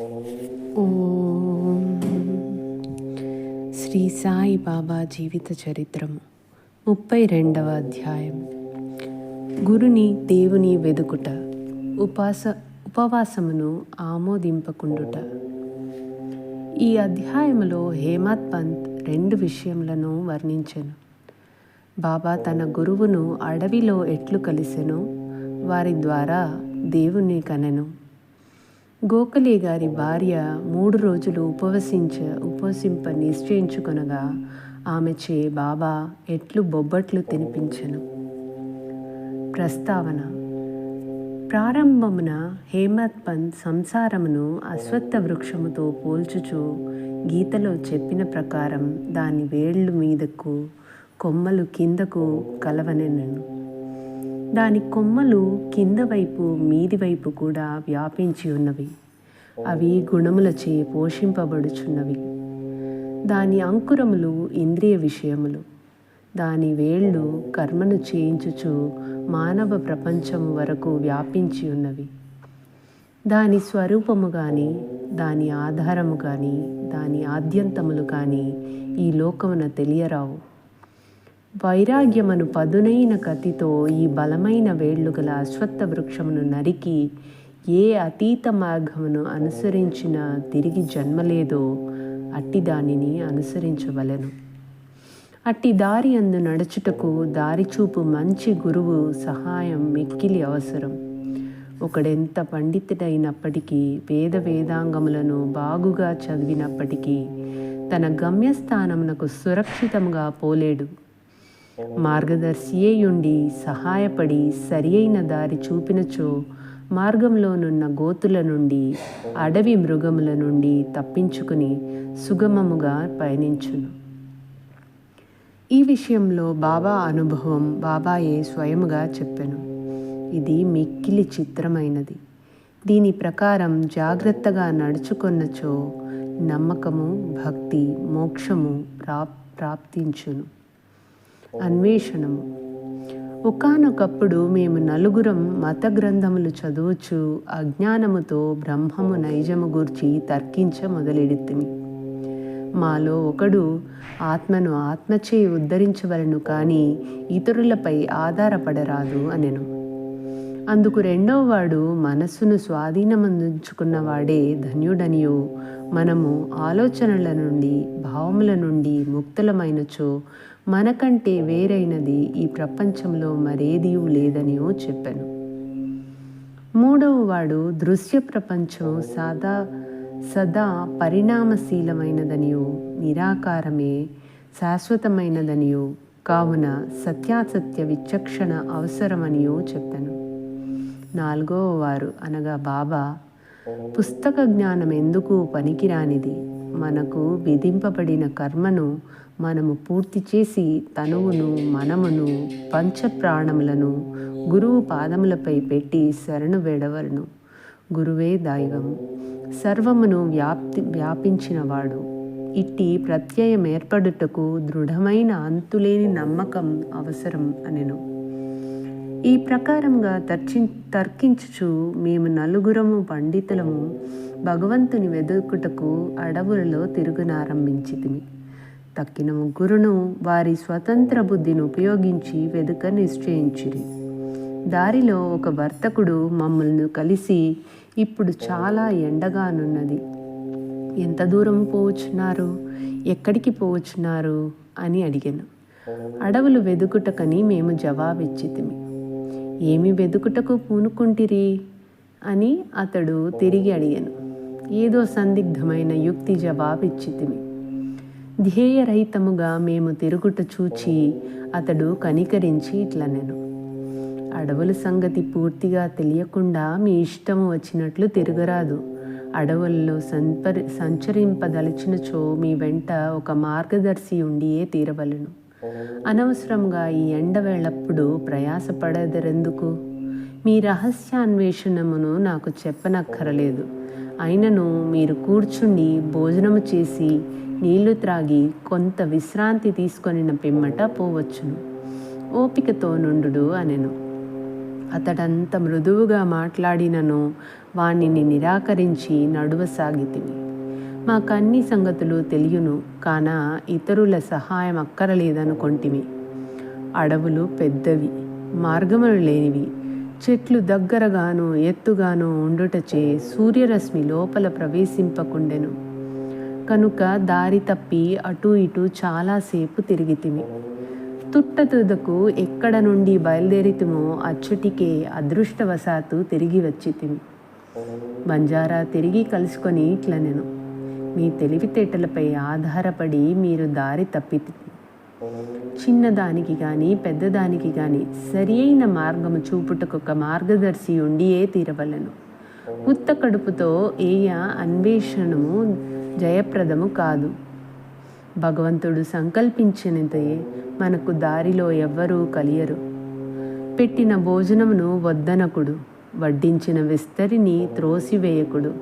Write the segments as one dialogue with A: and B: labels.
A: ఓం శ్రీ సాయి బాబా జీవిత చరిత్రము ముప్పై రెండవ అధ్యాయం. గురుని దేవుని వెదుకుట ఉపాస ఉపవాసమును ఆమోదింపకుండుట. ఈ అధ్యాయములో హేమత్ పంత్ రెండు విషయములను వర్ణించెను. బాబా తన గురువును అడవిలో ఎట్లు కలిసెను? వారి ద్వారా దేవుని కనెను. గోఖలే గారి భార్య మూడు రోజులు ఉపవసించ ఉపవసింప నిశ్చయించుకొనగా ఆమె చే బాబా ఎట్లు బొబ్బట్లు తినిపించను. ప్రస్తావన ప్రారంభమున హేమత్ పంత్ సంసారమును అశ్వత్థ వృక్షముతో పోల్చుచు గీతలో చెప్పిన ప్రకారం దాని వేళ్ళు మీదకు కొమ్మలు కిందకు కలవనెనను. దాని కొమ్మలు కింద వైపు మీది వైపు కూడా వ్యాపించి ఉన్నవి. అవి గుణములచే పోషింపబడుచున్నవి. దాని అంకురములు ఇంద్రియ విషయములు. దాని వేళ్ళు కర్మను చేయించుచు మానవ ప్రపంచము వరకు వ్యాపించి ఉన్నవి. దాని స్వరూపము కానీ దాని ఆధారము కానీ దాని ఆద్యంతములు కానీ ఈ లోకమున తెలియరావు. వైరాగ్యమను పదునైన కతితో ఈ బలమైన వేళ్ళు గల అశ్వత్థ వృక్షమును నరికి ఏ అతీత మార్గమును అనుసరించిన తిరిగి జన్మలేదో అట్టి దానిని అనుసరించవలెను. అట్టి దారి అందు నడుచుటకు దారిచూపు మంచి గురువు సహాయం మిక్కిలి అవసరం. ఒకడెంత పండితుడైనప్పటికీ వేద వేదాంగములను బాగుగా చదివినప్పటికీ తన గమ్యస్థానమునకు సురక్షితంగా పోలేడు. మార్గదర్శియేయుండి సహాయపడి సరి అయిన దారి చూపినచో మార్గంలోనున్న గోతుల నుండి అడవి మృగముల నుండి తప్పించుకుని సుగమముగా పయనించును. ఈ విషయంలో బాబా అనుభవం బాబాయే స్వయముగా చెప్పెను. ఇది మిక్కిలి చిత్రమైనది. దీని ప్రకారం జాగ్రత్తగా నడుచుకొన్నచో నమ్మకము భక్తి మోక్షము ప్రా ప్రాప్తించును. అన్వేషణము. ఒకానొకప్పుడు మేము నలుగురం మత గ్రంథములు చదువుచు అజ్ఞానముతో బ్రహ్మము నైజము గూర్చి తర్కించ మొదలెడితిమి. మాలో ఒకడు ఆత్మను ఆత్మచే ఉద్ధరించవలను కానీ ఇతరులపై ఆధారపడరాదు అనెను. అందుకు రెండవ వాడు మనస్సును స్వాధీనమందించుకున్నవాడే ధన్యుడనియో మనము ఆలోచనల నుండి భావముల నుండి ముక్తులమైనచో మనకంటే వేరైనది ఈ ప్రపంచంలో మరేదియూ లేదనియో చెప్పాను. మూడవ వాడు దృశ్య ప్రపంచం సాదా సదా పరిణామశీలమైనదనియో నిరాకారమే శాశ్వతమైనదనియో కావున సత్యాసత్య విచక్షణ అవసరమనియో చెప్పాను. నాలుగవ వారు అనగా బాబా పుస్తక జ్ఞానం ఎందుకు పనికిరానిది? మనకు విధింపబడిన కర్మను మనము పూర్తి చేసి తనువును మనమును పంచప్రాణములను గురువు పాదములపై పెట్టి శరణు వెడవరును. గురువే దైవం సర్వమును వ్యాప్తి వ్యాపించినవాడు. ఇట్టి ప్రత్యయం ఏర్పడుటకు దృఢమైన అంతులేని నమ్మకం అవసరం అనెను. ఈ ప్రకారంగా తర్చి తర్కించుచు మేము నలుగురము పండితులము భగవంతుని వెదుకుటకు అడవులలో తిరుగునారంభించితిమి. తక్కిన ముగ్గురును వారి స్వతంత్ర బుద్ధిని ఉపయోగించి వెదుక నిశ్చయించిరి. దారిలో ఒక వర్తకుడు మమ్మల్ని కలిసి ఇప్పుడు చాలా ఎండగానున్నది. ఎంత దూరం పోవచ్చున్నారు? ఎక్కడికి పోవచ్చున్నారు? అని అడిగాను. అడవులు వెదుకుటకని మేము జవాబిచ్చితిమి. ఏమి వెదుకుటకు పూనుకుంటిరి? అని అతడు తిరిగి అడిగాను. ఏదో సందిగ్ధమైన యుక్తి జవాబిచ్చితిమి. ధ్యేయరహితముగా మేము తిరుగుట చూచి అతడు కనికరించి ఇట్లనెను. నేను అడవుల సంగతి పూర్తిగా తెలియకుండా మీ ఇష్టము వచ్చినట్లు తిరగరాదు. అడవుల్లో సంపరి సంచరింపదలిచినచో మీ వెంట ఒక మార్గదర్శి ఉండియే తీరవలను. అనవసరంగా ఈ ఎండవేళప్పుడు ప్రయాసపడదరెందుకు మీ రహస్యాన్వేషణమును నాకు చెప్పనక్కరలేదు. అయినను మీరు కూర్చుండి భోజనము చేసి నీళ్ళు త్రాగి కొంత విశ్రాంతి తీసుకొనిన పిమ్మట పోవచ్చును. ఓపికతో నుండు అనెను. అతడంత మృదువుగా మాట్లాడినను వాణ్ణిని నిరాకరించి నడువసాగితిమి. మాకన్ని సంగతులు తెలియను కాన ఇతరుల సహాయం అక్కరలేదనుకొంటిమి. అడవులు పెద్దవి మార్గములు లేనివి చెట్లు దగ్గరగాను ఎత్తుగాను ఉండుటచే సూర్యరశ్మి లోపల ప్రవేశింపకుండెను. కనుక దారి తప్పి అటు ఇటు చాలాసేపు తిరిగితిమి. తుట్టతుదకు ఎక్కడ నుండి బయలుదేరితిమో అచ్చుటికే అదృష్టవశాత్తు తిరిగి వచ్చితిమి. బంజారా తిరిగి కలుసుకొని ఇట్లనెను. నేను మీ తెలివితేటలపై ఆధారపడి మీరు దారి తప్పితి చిన్నదానికి కానీ పెద్దదానికి కానీ సరి అయిన మార్గము చూపుటకొక మార్గదర్శి ఉండియే తీరవలను. ఉత్త కడుపుతో ఏయ అన్వేషణము జయప్రదము కాదు. భగవంతుడు సంకల్పించినదే మనకు దారిలో ఎవ్వరూ కలియరు. పెట్టిన భోజనమును వద్దనకుడు వడ్డించిన విస్తరిని త్రోసివేయకుడు.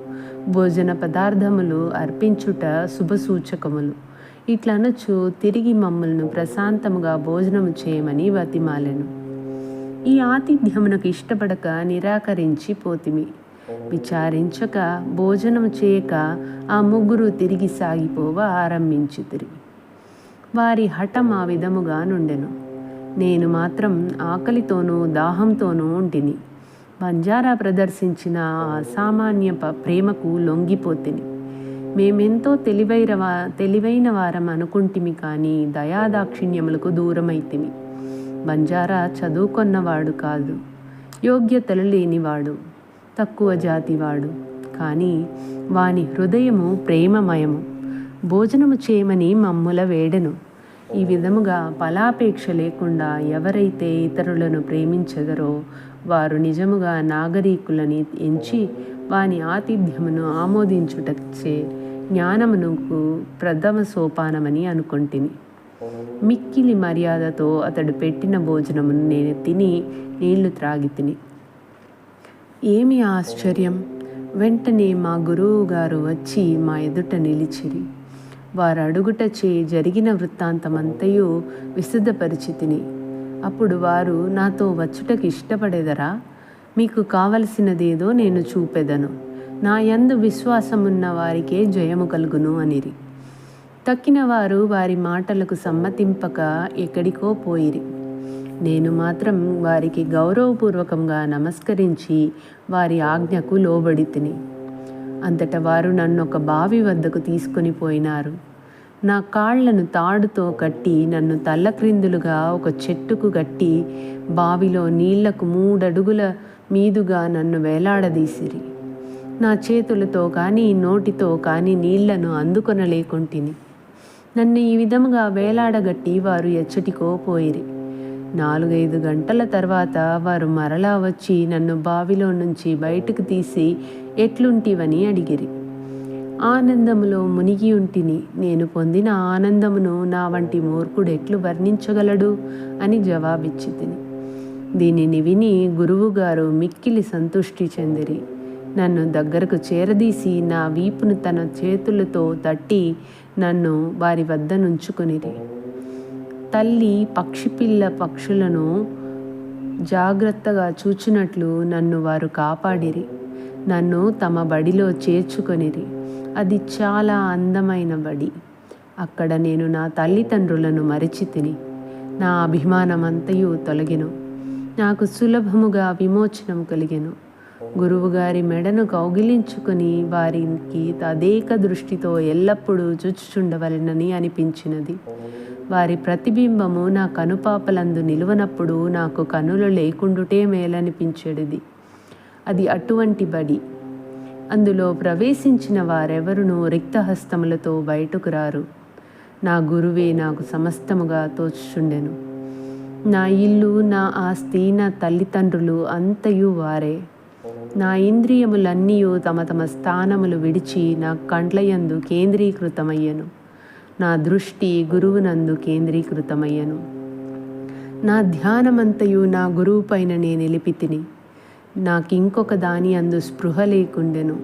A: భోజన పదార్థములు అర్పించుట శుభసూచకములు. ఇట్లనొచ్చు తిరిగి మమ్మల్ని ప్రశాంతముగా భోజనము చేయమని బతిమాలెను. ఈ ఆతిథ్యమునకు ఇష్టపడక నిరాకరించి పోతిమి. విచారించక భోజనం చేయక ఆ ముగ్గురు తిరిగి సాగిపోవ ఆరంభించుతిరి వారి హఠం ఆ విధముగా నుండెను. నేను మాత్రం ఆకలితోనూ దాహంతోనూ ఉంటిని. బంజారా ప్రదర్శించిన ఆ అసామాన్య ప్రేమకు లొంగిపోతిని. మేమెంతో తెలివైన తెలివైన వారం అనుకుంటిమి కానీ దయాదాక్షిణ్యములకు దూరమైతిమి. బంజారా చదువుకొన్నవాడు కాదు యోగ్యతలు లేనివాడు తక్కువ జాతివాడు. కానీ వాని హృదయము ప్రేమమయము భోజనము చేయమని మమ్ముల వేడెను. ఈ విధముగా ఫలాపేక్ష లేకుండా ఎవరైతే ఇతరులను ప్రేమించగరో వారు నిజముగా నాగరీకులని ఎంచి వాని ఆతిథ్యమును ఆమోదించుటచ్చే జ్ఞానమునకు ప్రథమ సోపానమని అనుకొంటిని. మిక్కిలి మర్యాదతో అతడు పెట్టిన భోజనమును నేను తిని నీళ్ళు త్రాగి తిని ఏమి ఆశ్చర్యం? వెంటనే మా గురువు గారు వచ్చి మా ఎదుట నిలిచిరి. వారు అడుగుటచే జరిగిన వృత్తాంతమంతయు విశుద్ధపరిచితిని. అప్పుడు వారు నాతో వచ్చుటకు ఇష్టపడేదరా మీకు కావలసినదేదో నేను చూపెదను. నా యందు విశ్వాసమున్న వారికే జయము కలుగును అనిరి. తక్కిన వారు వారి మాటలకు సమ్మతింపక ఎక్కడికో పోయిరి. నేను మాత్రం వారికి గౌరవపూర్వకంగా నమస్కరించి వారి ఆజ్ఞకు లోబడి తిని అంతట వారు నన్ను ఒక బావి వద్దకు తీసుకొని పోయినారు. నా కాళ్ళను తాడుతో కట్టి నన్ను తల్లక్రిందులుగా ఒక చెట్టుకు కట్టి బావిలో నీళ్ళకు మూడడుగుల మీదుగా నన్ను వేలాడదీసిరి. నా చేతులతో కానీ నోటితో కానీ నీళ్ళను అందుకొనలేకుంటిని. నన్ను ఈ విధముగా వేలాడగట్టి వారు ఎచ్చటికో పోయిరి. నాలుగైదు గంటల తర్వాత వారు మరలా వచ్చి నన్ను బావిలో నుంచి బయటకు తీసి ఎట్లుంటివని అడిగిరి. ఆనందములో మునిగి ఉంటిని. నేను పొందిన ఆనందమును నా వంటి మూర్ఖుడు ఎట్లు వర్ణించగలడు? అని జవాబిచ్చి తిని దీనిని విని గురువుగారు మిక్కిలి సంతుష్టి చెందిరి. నన్ను దగ్గరకు చేరదీసి నా వీపును తన చేతులతో తట్టి నన్ను వారి వద్ద నుంచుకునిది తల్లి పక్షిపిల్ల పక్షులను జాగ్రత్తగా చూచినట్లు నన్ను వారు కాపాడిరి. నన్ను తమ బడిలో చేర్చుకొనిరి. అది చాలా అందమైన బడి. అక్కడ నేను నా తల్లిదండ్రులను మరిచి తిని నా అభిమానమంతయు తొలగెను. నాకు సులభముగా విమోచనం కలిగెను. గురువుగారి మెడను కౌగిలించుకుని వారికి తదేక దృష్టితో ఎల్లప్పుడూ చూచుచుండవలెనని అనిపించినది. వారి ప్రతిబింబము నా కనుపాపలందు నిలువనప్పుడు నాకు కనులు లేకుండుటే మేలనిపించేది అది అటువంటి బడి. అందులో ప్రవేశించిన వారెవరునూ రిక్తహస్తములతో బయటకు రారు. నా గురువే నాకు సమస్తముగా తోచుచుండెను. నా ఇల్లు నా ఆస్తి నా తల్లిదండ్రులు అంతయు వారే. నా ఇంద్రియములన్నీ తమ తమ స్థానములు విడిచి నా కండ్లయందు కేంద్రీకృతమయ్యను. నా దృష్టి గురువునందు కేంద్రీకృతమయ్యను. నా ధ్యానమంతయు నా గురువు పైన నేను నిలిపి తిని నాకింకొక దాని అందు స్పృహ లేకుండెను.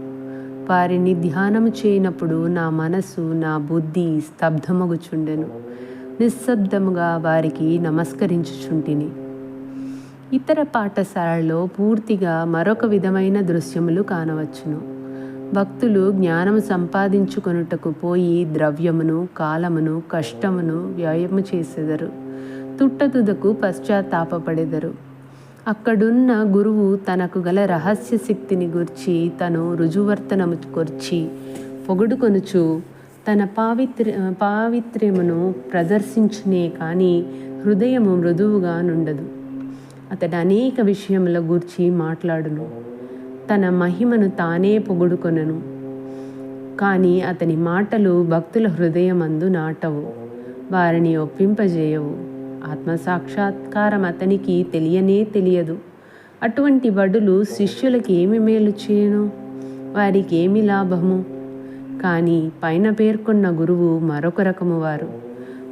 A: వారిని ధ్యానము చేయనప్పుడు నా మనసు నా బుద్ధి స్తబ్ధమగుచుండెను. నిశ్శబ్దముగా వారికి నమస్కరించుచుంటిని. ఇతర పాఠశాలలో పూర్తిగా మరొక విధమైన దృశ్యములు కానవచ్చును. భక్తులు జ్ఞానము సంపాదించుకొనుటకు పోయి ద్రవ్యమును కాలమును కష్టమును వ్యయము చేసెదరు. తుట్టతుదకు పశ్చాత్తాపపడెదరు. అక్కడున్న గురువు తనకు గల రహస్య శక్తిని గుర్చి తను రుజువర్తనము కొర్చి పొగుడుకొనుచు తన పావిత్ర పావిత్ర్యమును ప్రదర్శించునే కానీ హృదయము మృదువుగా నుండదు. అతడు అనేక విషయముల గూర్చి మాట్లాడును. తన మహిమను తానే పొగుడుకొనను. కానీ అతని మాటలు భక్తుల హృదయమందు నాటవు వారిని ఒప్పింపజేయవు. ఆత్మసాక్షాత్కారం అతనికి తెలియనే తెలియదు. అటువంటి బడులు శిష్యులకి ఏమి మేలు చేయను? వారికి ఏమి లాభము? కానీ పైన పేర్కొన్న గురువు మరొక రకము వారు.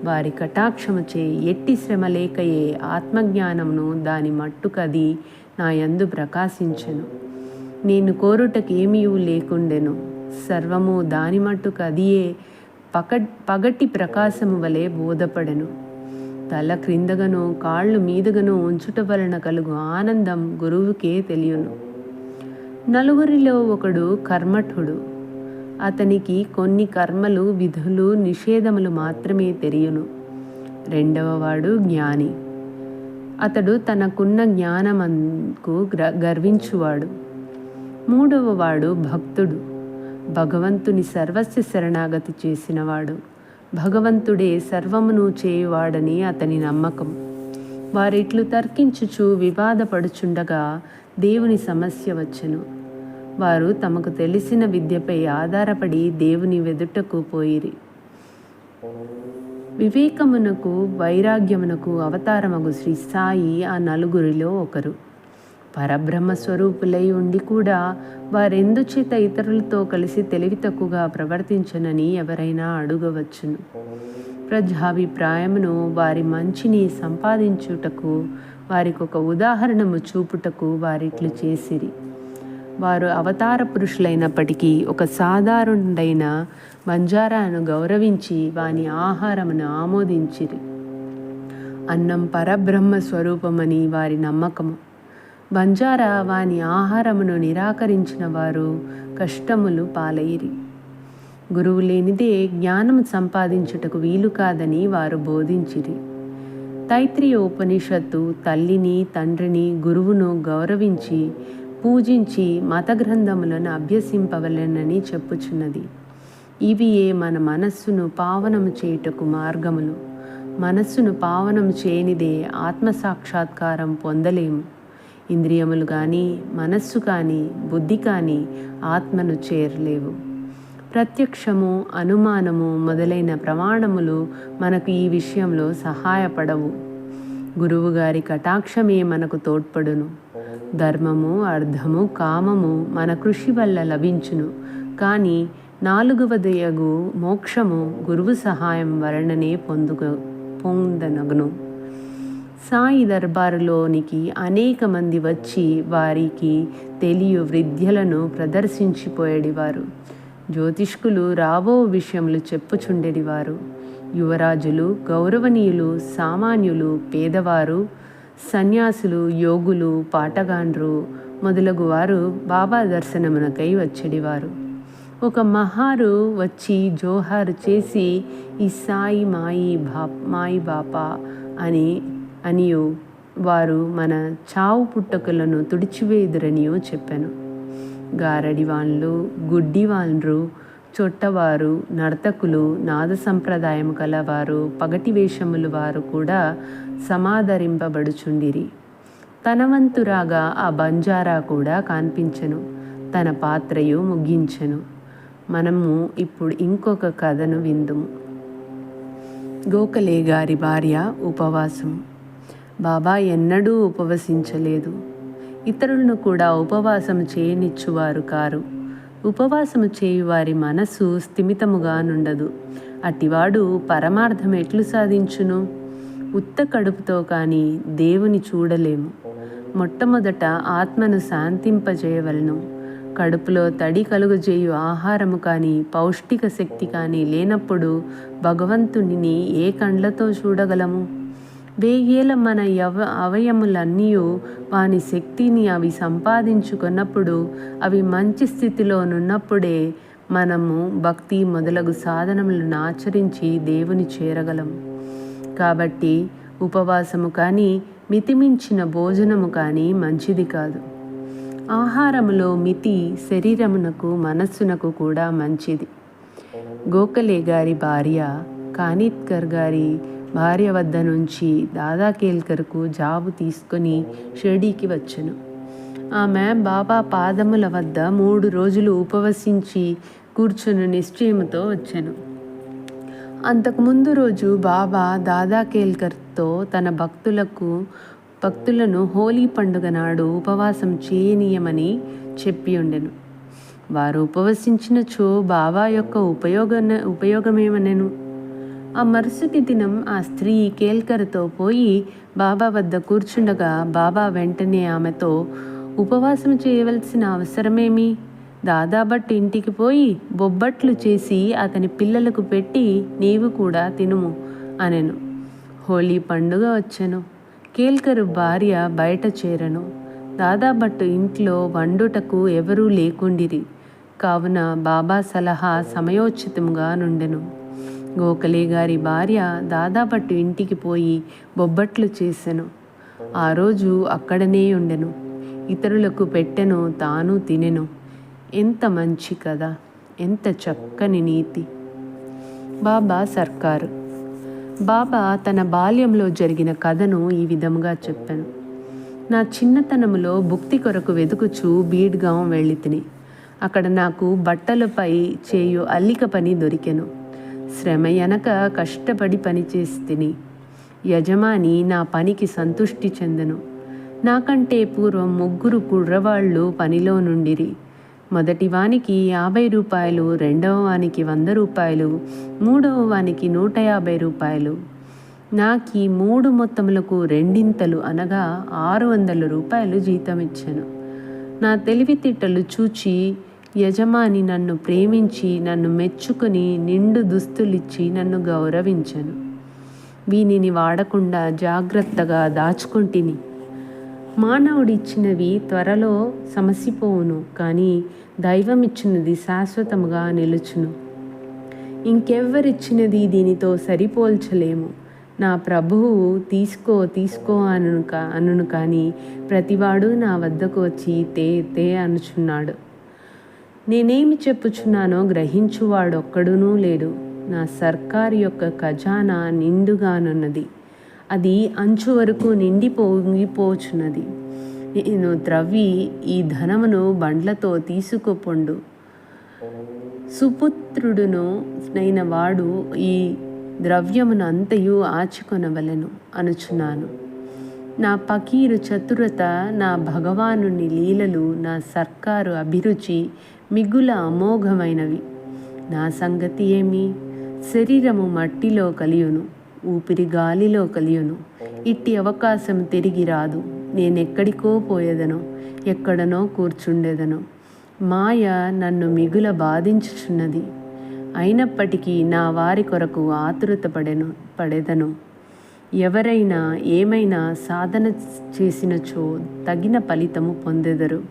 A: వారి కటాక్షముచే ఎట్టి శ్రమ లేకయే ఆత్మజ్ఞానమును దాని మట్టుకది నా యందు ప్రకాశించెను. నేను కోరుటకేమీ లేకుండెను. సర్వము దాని మట్టుకు అదియే పక పగటి ప్రకాశము వలె బోధపడెను. తల క్రిందగను కాళ్ళు మీదుగను ఉంచుట వలన కలుగు ఆనందం గురువుకే తెలియను. నలుగురిలో ఒకడు కర్మఠుడు. అతనికి కొన్ని కర్మలు విధులు నిషేధములు మాత్రమే తెలియను. రెండవవాడు జ్ఞాని. అతడు తనకున్న జ్ఞానమంకు గర్వించువాడు. మూడవవాడు భక్తుడు. భగవంతుని సర్వస్వ శరణాగతి చేసినవాడు. భగవంతుడే సర్వమును చేయువాడని అతని నమ్మకం. వారిట్లు తర్కించుచు వివాదపడుచుండగా దేవుని సమస్య వచ్చెను. వారు తమకు తెలిసిన విద్యపై ఆధారపడి దేవుని వెదుటకు పోయిరి. వివేకమునకు వైరాగ్యమునకు అవతారమగు శ్రీ సాయి ఆ నలుగురిలో ఒకరు. పరబ్రహ్మ స్వరూపులై ఉండి కూడా వారెందుచేత ఇతరులతో కలిసి తెలివి తక్కువగా ప్రవర్తించనని ఎవరైనా అడుగవచ్చును. ప్రజాభిప్రాయమును వారి మంచిని సంపాదించుటకు వారికి ఒక ఉదాహరణము చూపుటకు వారిట్లు చేసిరి. వారు అవతార పురుషులైనప్పటికీ ఒక సాధారణుడైన బంజారాను గౌరవించి వాని ఆహారమును ఆమోదించిరి. అన్నం పరబ్రహ్మ స్వరూపమని వారి నమ్మకము. బంజారా వాని ఆహారమును నిరాకరించిన వారు కష్టములు పాలయిరి గురువు లేనిదే జ్ఞానం సంపాదించుటకు వీలు కాదని వారు బోధించిరి. తైత్రీయ ఉపనిషత్తు తల్లిని తండ్రిని గురువును గౌరవించి పూజించి మత గ్రంథములను అభ్యసింపవలెనని చెప్పుచున్నది. ఇవియే మన మనస్సును పావనము చేయుటకు మార్గములు. మనస్సును పావనం చేయనిదే ఆత్మసాక్షాత్కారం పొందలేము. ఇంద్రియములు కానీ మనస్సు కానీ బుద్ధి కానీ ఆత్మను చేరలేవు. ప్రత్యక్షము అనుమానము మొదలైన ప్రమాణములు మనకు ఈ విషయంలో సహాయపడవు. గురువుగారి కటాక్షమే మనకు తోడ్పడును. ధర్మము అర్థము కామము మన కృషి వల్ల లభించును. కానీ నాలుగవదయగు మోక్షము గురువు సహాయం వలననే పొందుగ పొందనగును. సాయి దర్బారులోనికి అనేక మంది వచ్చి వారికి తెలియ విద్యలను ప్రదర్శించిపోయేడివారు. జ్యోతిష్కులు రాబో విషయములు చెప్పుచుండేడివారు. యువరాజులు గౌరవనీయులు సామాన్యులు పేదవారు సన్యాసులు యోగులు పాటగాండ్రు మొదలగు వారు బాబా దర్శనమునకై వచ్చేడివారు. ఒక మహారు వచ్చి జోహారు చేసి ఈ సాయి మాయి బా మాయి బాపా అని అనియు వారు మన చావు పుట్టకులను తుడిచివేదురనియో చెప్పాను. గారడివాన్లు గుడ్డివాన్లు చొట్టవారు నర్తకులు నాద సంప్రదాయం కలవారు పగటి వేషములు వారు కూడా సమాదరింపబడుచుండిరి. తనవంతురాగా ఆ బంజారా కూడా కాన్పించను. తన పాత్రయు ముగించెను. మనము ఇప్పుడు ఇంకొక కథను విందుము. గోఖలే గారి భార్య ఉపవాసం. బాబా ఎన్నడూ ఉపవసించలేదు. ఇతరులను కూడా ఉపవాసం చేయనిచ్చువారు కారు. ఉపవాసము చేయువారి మనస్సు స్థిమితముగా నుండదు అటివాడు పరమార్థం ఎట్లు సాధించును? ఉత్త కడుపుతో కానీ దేవుని చూడలేము. మొట్టమొదట ఆత్మను శాంతింపజేయవలను. కడుపులో తడి కలుగజేయు ఆహారము కానీ పౌష్టిక శక్తి కానీ లేనప్పుడు భగవంతునిని ఏ కండ్లతో చూడగలము? వేయేల మన యవ అవయములన్నీ వాని శక్తిని అవి సంపాదించుకున్నప్పుడు అవి మంచి స్థితిలోనున్నప్పుడే మనము భక్తి మొదలగు సాధనములను ఆచరించి దేవుని చేరగలము. కాబట్టి ఉపవాసము కానీ మితిమించిన భోజనము కానీ మంచిది కాదు. ఆహారములో మితి శరీరమునకు మనస్సునకు కూడా మంచిది. గోఖలే గారి భార్య కానిత్కర్ గారి భార్య వద్ద నుంచి దాదా కేల్కర్కు జాబు తీసుకొని షిర్డీకి వచ్చను. ఆమె బాబా పాదముల వద్ద మూడు రోజులు ఉపవసించి కూర్చుని నిశ్చయముతో వచ్చాను. అంతకుముందు రోజు బాబా దాదా కేల్కర్తో తన భక్తులకు భక్తులను హోలీ పండుగ నాడు ఉపవాసం చేయనీయమని చెప్పి ఉండెను. వారు ఉపవసించినచో బాబా యొక్క ఉపయోగ ఉపయోగమేమనెను. ఆ మరుసటి దినం ఆ స్త్రీ కేల్కర్తో పోయి బాబా వద్ద కూర్చుండగా బాబా వెంటనే ఆమెతో ఉపవాసం చేయవలసిన అవసరమేమి? దాదాబట్ ఇంటికి పోయి బొబ్బట్లు చేసి అతని పిల్లలకు పెట్టి నీవు కూడా తినుము అనెను. హోలీ పండుగ వచ్చెను. కేల్కరు భార్య బయట చేరను. దాదాబట్టు ఇంట్లో వండుటకు ఎవరూ లేకుండిరి. కావున బాబా సలహా సమయోచితంగా నుండెను. గోఖలే గారి భార్య దాదాపట్టు ఇంటికి పోయి బొబ్బట్లు చేసెను. ఆ రోజు అక్కడనే ఉండెను. ఇతరులకు పెట్టెను తాను తినెను. ఎంత మంచి కదా ఎంత చక్కని నీతి. బాబా సర్కారు. బాబా తన బాల్యంలో జరిగిన కథను ఈ విధముగా చెప్పాను. నా చిన్నతనములో భుక్తి కొరకు వెతుకుచూ బీడ్గాం వెళ్ళి తిని అక్కడ నాకు బట్టలపై చేయు అల్లిక పని దొరికెను. శ్రమ ఎనక కష్టపడి పనిచేసి తిని యజమాని నా పనికి సంతుష్టి చెందను. నాకంటే పూర్వం ముగ్గురు కుర్రవాళ్ళు పనిలో నుండిరి. మొదటి వానికి యాభై రూపాయలు రెండవ వానికి వంద రూపాయలు మూడవ వానికి నూట యాభై రూపాయలు. నాకి మూడు మొత్తములకు రెండింతలు అనగా ఆరు వందల రూపాయలు జీతం ఇచ్చాను నా తెలివితేటలు చూచి యజమాని నన్ను ప్రేమించి నన్ను మెచ్చుకొని నిండు దుస్తులిచ్చి నన్ను గౌరవించను. వీనిని వాడకుండా జాగ్రత్తగా దాచుకుంటుని. మానవుడిచ్చినవి త్వరలో సమసిపోవును కానీ దైవమిచ్చినది శాశ్వతముగా నిలుచును. ఇంకెవ్వరిచ్చినది దీనితో సరిపోల్చలేము. నా ప్రభువు తీసుకో తీసుకో అను అనును కానీ ప్రతివాడు నా వద్దకు వచ్చి తే తే అనుచున్నాడు. నేనేమి చెప్పుచున్నానో గ్రహించువాడొక్కడునూ లేడు. నా సర్కారు యొక్క ఖజానా నిండుగానున్నది. అది అంచు వరకు నిండి పొంగిపోచున్నది నేను త్రవ్వి ఈ ధనమును బండ్లతో తీసుకుపొండు. సుపుత్రుడును నైన వాడు ఈ ద్రవ్యమును అంతయు ఆచుకొనవలెను అనుచున్నాను. నా పకీరు చతురత నా భగవాను లీలలు నా సర్కారు అభిరుచి మిగుల అమోఘమైనవి. నా సంగతి ఏమి? శరీరము మట్టిలో కలియును. ఊపిరి గాలిలో కలియును. ఇట్టి అవకాశం తిరిగి రాదు. నేనెక్కడికో పోయేదను. ఎక్కడనో కూర్చుండేదను. మాయ నన్ను మిగుల బాధించుచున్నది. అయినప్పటికీ నా వారి కొరకు ఆతురత పడెను పడేదను. ఎవరైనా ఏమైనా సాధన చేసినచో తగిన ఫలితము పొందెదరు.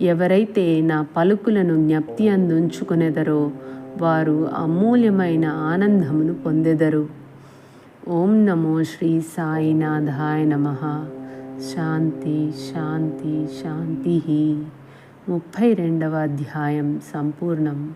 A: ఎవరైతే నా పలుకులను జ్ఞప్తి అందుంచుకునేదరో వారు అమూల్యమైన ఆనందమును పొందెదరు. ఓం నమో శ్రీ సాయినాథాయ నమ. శాంతి శాంతి శాంతి. ముప్పై రెండవ అధ్యాయం సంపూర్ణం.